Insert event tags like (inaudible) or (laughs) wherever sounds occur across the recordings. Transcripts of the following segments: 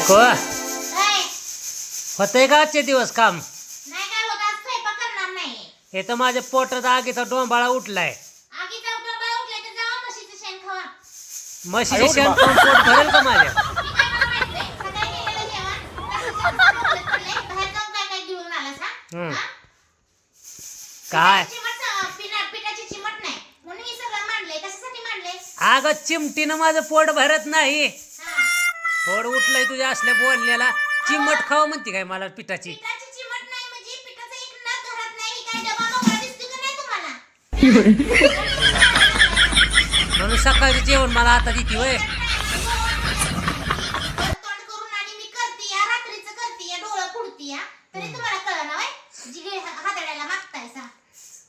को काय होतंय का आजचे दिवस काम? नाही काय होत आज स्वयंपाक करणार नाही हे तर माझ्या पोटात आगीचा डोंबाळा उठलाय. डबा उठले तर जावा म्हशीचं शेण खावा. म्हशीचे शेण खाऊन पोट भरेल का माझ्या? मी काय मला माहीत नाही. सकाळी केलेलं जेवण तसंच उरलं पडलंय. बाहेर जाऊन काय काय घेऊन आलास हा? हम्म. हा? काय? चिमट सा- पिना- पिठाची चिमट नाही. म्हणून हे सगळं मांडलंय. कशासाठी मांडलंय? अगं चिमटीनं माझं पोट भरत नाही. पोट उठलंय तुझ्या असल्या बोलण्याला. चिमट खाव म्हणते काय मला पिठाची? पिठाची चिमट नाही म्हणजे म्हणून सकाळचं जेवण मला आता देते वय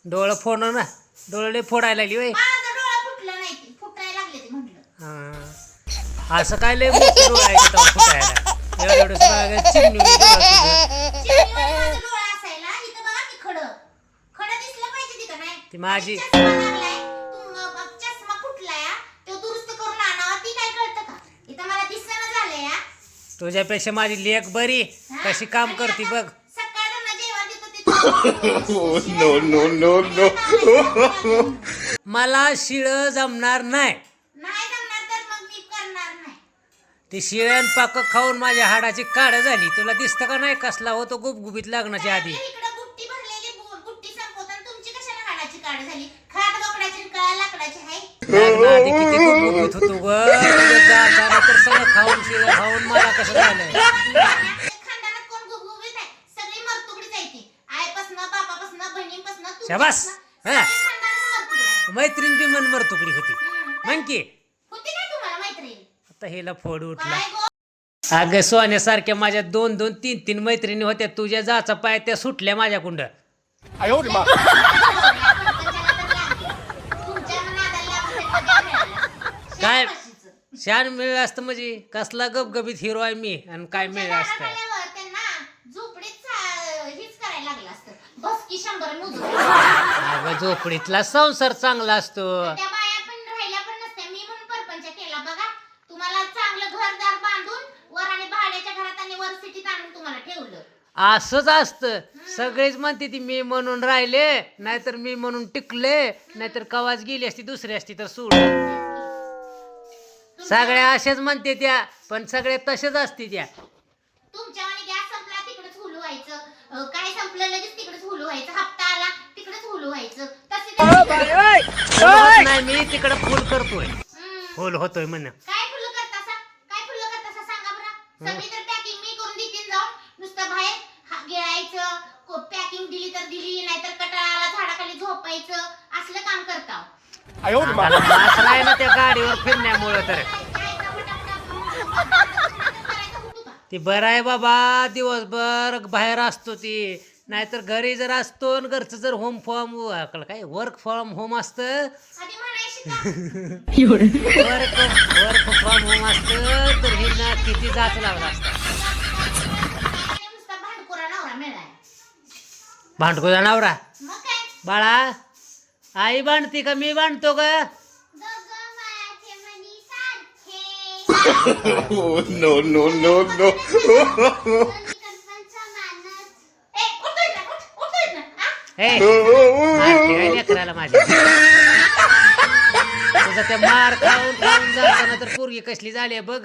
डोळं फोडणं ना. डोळे फोडायला लागली वय हा. असं काय लय मोठे डोळे आहे का फुटायला एवढं चिमणी ती माझी-. तुझ्यापेक्षा माझी लेख बरी? कशी काम करते बघ (laughs) Oh. मला शिळ जमणार नाही जमणार तर मग मी करणार नाही ती शिळण पाक खाऊन माझ्या हाडाची काढ झाली तुला दिसतं का नाही कसला होतो गुबगुबीत लग्नाच्या आधी इकडं बुट्टी भरलेली बु- बुट्टी संपवत आणि तुमची कशाला हाडाची काढ झाली खाट बोकडाची आणि कळा लाकडाची आहे लग्न आधी किती गुबगुबीत होतो ग तुझं जाताना तर सगळं खाऊन शिळ खाऊन मला कसं झालं (laughs) आपल्या खानदानात कोण गुबगुबीत आहे सगळी मरतुकडीच आहे ती आईपासनं बापापासनं बहिणीपासनं शाबास. तुमच्यापासनं हा. सगळी खानदानात मरतुकड आहे. मैत्रीण बी मन मरतुकडी होती हम्म. म्हण की मस्त फोड उठला. अगं सोन्यासारख्या माझ्या दोन दोन तीन तीन मैत्रिणी होत्या. तुझ्या जाचा पाय त्या सुटल्या माझ्या कुंड. काय? शान मिळलं असतं म्हणजे? कसला गबगबीत हिरो आहे मी आणि काय मिळलं असतं? झोपडीतला संसार चांगला असतो. असंच असतं. सगळेच म्हणते ती मी म्हणून राहिले नाहीतर मी म्हणून टिकले नाहीतर कवाच गेली असती दुसरी असती तर सोड सगळ्या असेच म्हणते त्या पण सगळे तसेच असते त्या. तुमच्या आणि गॅस संपला तिकडेच हुलू व्हायचं. अं, काय संपलं लगेच तिकडेच हुलू व्हायचं. हप्ता आला तिकडेच हुलू व्हायचं. तसे फुल होत नाही मी तिकडे फुल करतोय. हम्म. फुल होतोय म्हण. काय फुलं करतासा? काय फुलं करतासा? सांगा बरं. सगळी तर पॅकिंग मी करून जाऊन. नुसतं बाहेर पॅकिंग दिली तर दिली नाहीतर कटाळाला झाडाखाली झोपायचं असलं काम ना त्या गाडीवर फिरण्यामुळे तर. ती बरं आहे बाबा दिवसभर बाहेर असतो ती. नाहीतर घरी जर असतो आणि घरचं जर होम फॉर्म काय वर्क फ्रॉम होम असतं. वर्क वर्क फ्रॉम होम असतं तर हिंना किती जात लागला असतं. भांडको नवरा? मग काय? बाळा आई बांधते का मी बांधतो का? दोघं माझे मनी सारखे. Oh no no no. no! ए, उठ इथनं, उठ, उठ इथनं, हा? हे मारते काय लेकराला माझ्या तुझा मार खाऊन खाऊन जाताना तर पोरगी कसली झाली आहे बघ.